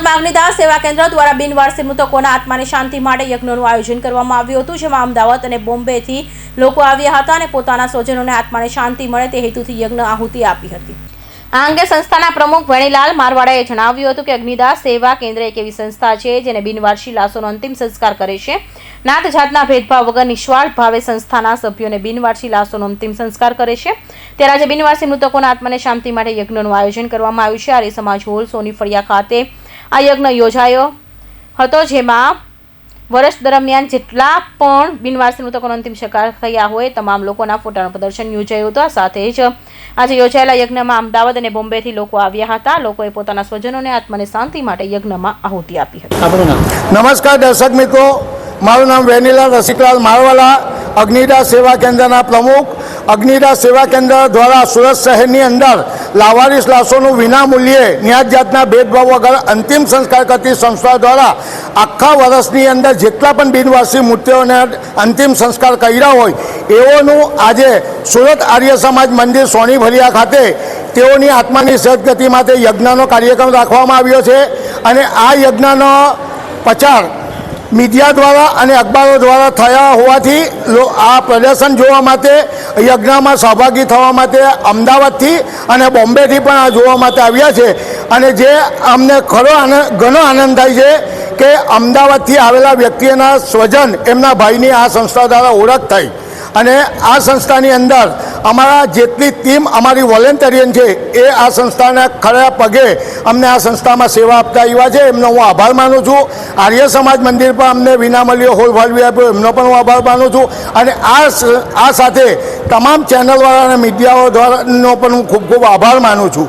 દાહોદમાં અગ્નિદાસ સેવા કેન્દ્ર દ્વારા બિનવારસી મૃતકોના આત્માની શાંતિ માટે યજ્ઞનું આયોજન કરવામાં આવ્યું હતું, જેમાં અમદાવાદ અને બોમ્બેથી લોકો આવ્યા હતા અને પોતાના સ્વજનોને આત્માને શાંતિ મળે તે હેતુથી યજ્ઞ આહુતિ આપી હતી. આ અંગે સંસ્થાના પ્રમુખ વેણીલાલ મારવાડાએ જણાવ્યું હતું કે અગ્નિદાસ સેવા કેન્દ્ર એક એવી સંસ્થા છે, જેને બિનવારસી લાશોનો અંતિમ સંસ્કાર કરે છે. નાત જાતના ભેદભાવ વગર નિસ્વાર્થ ભાવે સંસ્થાના સભ્યોને બિનવારસી લાશોનો અંતિમ સંસ્કાર કરે છે. ત્યારે આજે બિનવારસી મૃતકોના આત્માને શાંતિ માટે યજ્ઞનું આયોજન કરવામાં આવ્યું છે. આર્ય સમાજ હોલ, સોની ફળિયા ખાતે આ યજ્ઞ યોજાયો હતો જેમાં વર્ષ દરમિયાન જેટલા પણ બિનવારસી મૃતકોનો અંતિમ શકાર થયા હોય તમામ લોકોના ફોટાનું પ્રદર્શન યોજાયું હતું. આ સાથે જ આજે યોજાયેલા યજ્ઞમાં અમદાવાદ અને બોમ્બેથી લોકો આવ્યા હતા. લોકોએ પોતાના સ્વજનોને આત્માને શાંતિ માટે યજ્ઞમાં આહુતિ આપી હતી. નમસ્કાર દર્શક મિત્રો મારું નામ વેનીલા રસિકલાલ મારવાલા અગ્નિદાસ સેવા કેન્દ્રના પ્રમુખ અગ્નિદાસ સેવા કેન્દ્ર દ્વારા સુરત શહેરની અંદર લાવારીસ લાશોનું વિનામૂલ્યે ન્યાજ જાતના ભેદભાવ વગર અંતિમ સંસ્કાર કરતી સંસ્થા દ્વારા આખા વર્ષની અંદર જેટલા પણ બિનવાસી મૂર્તિઓને અંતિમ સંસ્કાર કર્યા હોય, એઓનું આજે સુરત આર્ય સમાજ મંદિર સોની ભલિયા ખાતે તેઓની આત્માની સદગતિ માટે યજ્ઞનો કાર્યક્રમ રાખવામાં આવ્યો છે. અને આ યજ્ઞનો પ્રચાર મીડિયા દ્વારા અને અખબારો દ્વારા થયા હોવાથી આ પ્રદર્શન જોવા માટે યજ્ઞમાં સહભાગી થવા માટે અમદાવાદથી અને બોમ્બેથી પણ આ જોવા માટે આવ્યા છે. અને જે અમને ખરો આનંદ ઘણો આનંદ થાય છે કે અમદાવાદથી આવેલા વ્યક્તિના સ્વજન એમના ભાઈની આ સંસ્થા દ્વારા ઓળખ થઈ. અને આ સંસ્થાની અંદર અમારા જેટલી ટીમ અમારી વોલેન્ટરિયન છે, એ આ સંસ્થાના ખરા પગે અમને આ સંસ્થામાં સેવા આપતા આવ્યા છે. એમનો હું આભાર માનું છું. આર્ય સમાજ મંદિર પર અમને વિનામૂલ્ય હોલ ફાળવી આપ્યો, એમનો પણ હું આભાર માનું છું. અને આ આ સાથે તમામ ચેનલવાળા અને મીડિયાઓ દ્વારાનો પણ હું ખૂબ ખૂબ આભાર માનું છું.